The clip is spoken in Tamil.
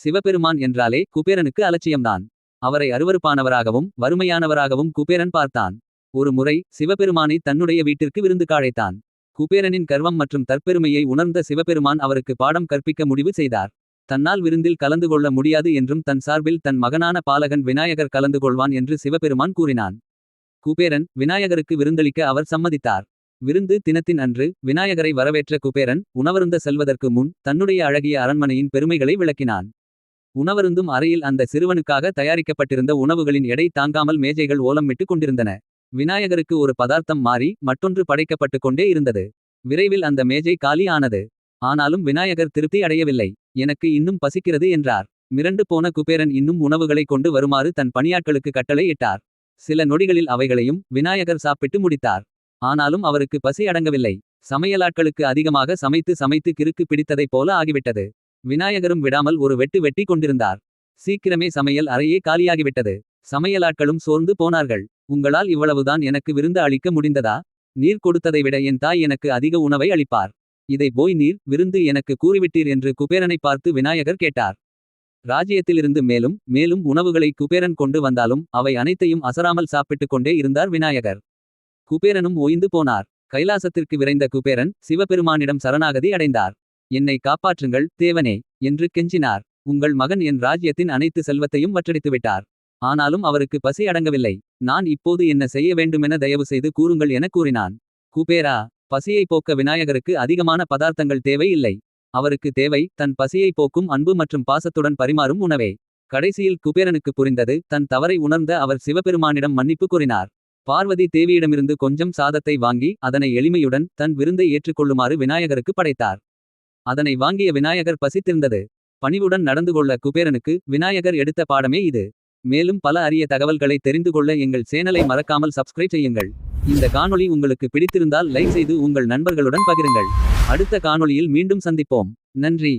சிவபெருமான் என்றாலே குபேரனுக்கு அலட்சியம்தான். அவரை அருவருப்பானவராகவும் வறுமையானவராகவும் குபேரன் பார்த்தான். ஒரு முறை சிவபெருமானை தன்னுடைய வீட்டிற்கு விருந்து காழைத்தான். குபேரனின் கர்வம் மற்றும் தற்பெருமையை உணர்ந்த சிவபெருமான் அவருக்கு பாடம் கற்பிக்க முடிவு செய்தார். தன்னால் விருந்தில் கலந்து கொள்ள முடியாது என்றும் தன் சார்பில் தன் மகனான பாலகன் விநாயகர் கலந்து கொள்வான் என்று சிவபெருமான் கூறினான். குபேரன் விநாயகருக்கு விருந்தளிக்க அவர் சம்மதித்தார். விருந்து தினத்தின் அன்று விநாயகரை வரவேற்ற குபேரன் உணவருந்த செல்வதற்கு முன் தன்னுடைய அழகிய அரண்மனையின் பெருமைகளை விளக்கினான். உணவருந்தும் அறையில் அந்த சிறுவனுக்காக தயாரிக்கப்பட்டிருந்த உணவுகளின் எடை தாங்காமல் மேஜைகள் ஓலமிட்டு கொண்டிருந்தன. விநாயகருக்கு ஒரு பதார்த்தம் மாறி மற்றொன்று படைக்கப்பட்டு கொண்டே இருந்தது. விரைவில் அந்த மேஜை காலி ஆனது. ஆனாலும் விநாயகர் திருப்தி அடையவில்லை. எனக்கு இன்னும் பசிக்கிறது என்றார். மிரண்டு போன குபேரன் இன்னும் உணவுகளை கொண்டு வருமாறு தன் பணியாட்களுக்கு கட்டளை இட்டார். சில நொடிகளில் அவைகளையும் விநாயகர் சாப்பிட்டு முடித்தார். ஆனாலும் அவருக்கு பசி அடங்கவில்லை. சமையலாட்களுக்கு அதிகமாக சமைத்து சமைத்து கிறுக்கு பிடித்ததைப் போல ஆகிவிட்டது. விநாயகரும் விடாமல் ஒரு வெட்டு வெட்டி கொண்டிருந்தார். சீக்கிரமே சமையல் அறையே காலியாகிவிட்டது. சமையலாட்களும் சோர்ந்து போனார்கள். உங்களால் இவ்வளவுதான் எனக்கு விருந்து அளிக்க முடிந்ததா? நீர் கொடுத்ததை விட என் தாய் எனக்கு அதிக உணவை அளிப்பார். இதை போய் நீர் விருந்து எனக்கு கூறிவிட்டீர் என்று குபேரனை பார்த்து விநாயகர் கேட்டார். ராஜ்யத்திலிருந்து மேலும் மேலும் உணவுகளை குபேரன் கொண்டு வந்தாலும் அவை அனைத்தையும் அசராமல் சாப்பிட்டுக் கொண்டே இருந்தார் விநாயகர். குபேரனும் ஓய்ந்து போனார். கைலாசத்திற்கு விரைந்த குபேரன் சிவபெருமானிடம் சரணாகதி அடைந்தார். என்னை காப்பாற்றுங்கள் தேவனே என்று கெஞ்சினார். உங்கள் மகன் என் ராஜ்யத்தின் அனைத்து செல்வத்தையும் வற்றடித்துவிட்டார். ஆனாலும் அவருக்கு பசி அடங்கவில்லை. நான் இப்போது என்ன செய்ய வேண்டுமென தயவு செய்து கூறுங்கள் என கூறினான். குபேரா பசியை போக்க விநாயகருக்கு அதிகமான பதார்த்தங்கள் தேவை இல்லை அவருக்கு தேவை தன் பசியை போக்கும் அன்பு மற்றும் பாசத்துடன் பரிமாறும் உணவே. கடைசியில் குபேரனுக்கு புரிந்தது தன் தவறை உணர்ந்த அவர் சிவபெருமானிடம் மன்னிப்பு கூறினார். பார்வதி தேவியிடமிருந்து கொஞ்சம் சாதத்தை வாங்கி அதனை எளிமையுடன் தன் விருந்தை ஏற்றுக்கொள்ளுமாறு விநாயகருக்கு படைத்தார். அதனை வாங்கிய விநாயகர் பசித்திருந்தது. பணிவுடன் நடந்து கொள்ள குபேரனுக்கு விநாயகர் எடுத்த பாடமே இது. மேலும் பல அரிய தகவல்களை தெரிந்து கொள்ள எங்கள் சேனலை மறக்காமல் சப்ஸ்கிரைப் செய்யுங்கள். இந்த காணொளி உங்களுக்கு பிடித்திருந்தால் லைக் செய்து உங்கள் நண்பர்களுடன் பகிருங்கள். அடுத்த காணொளியில் மீண்டும் சந்திப்போம். நன்றி.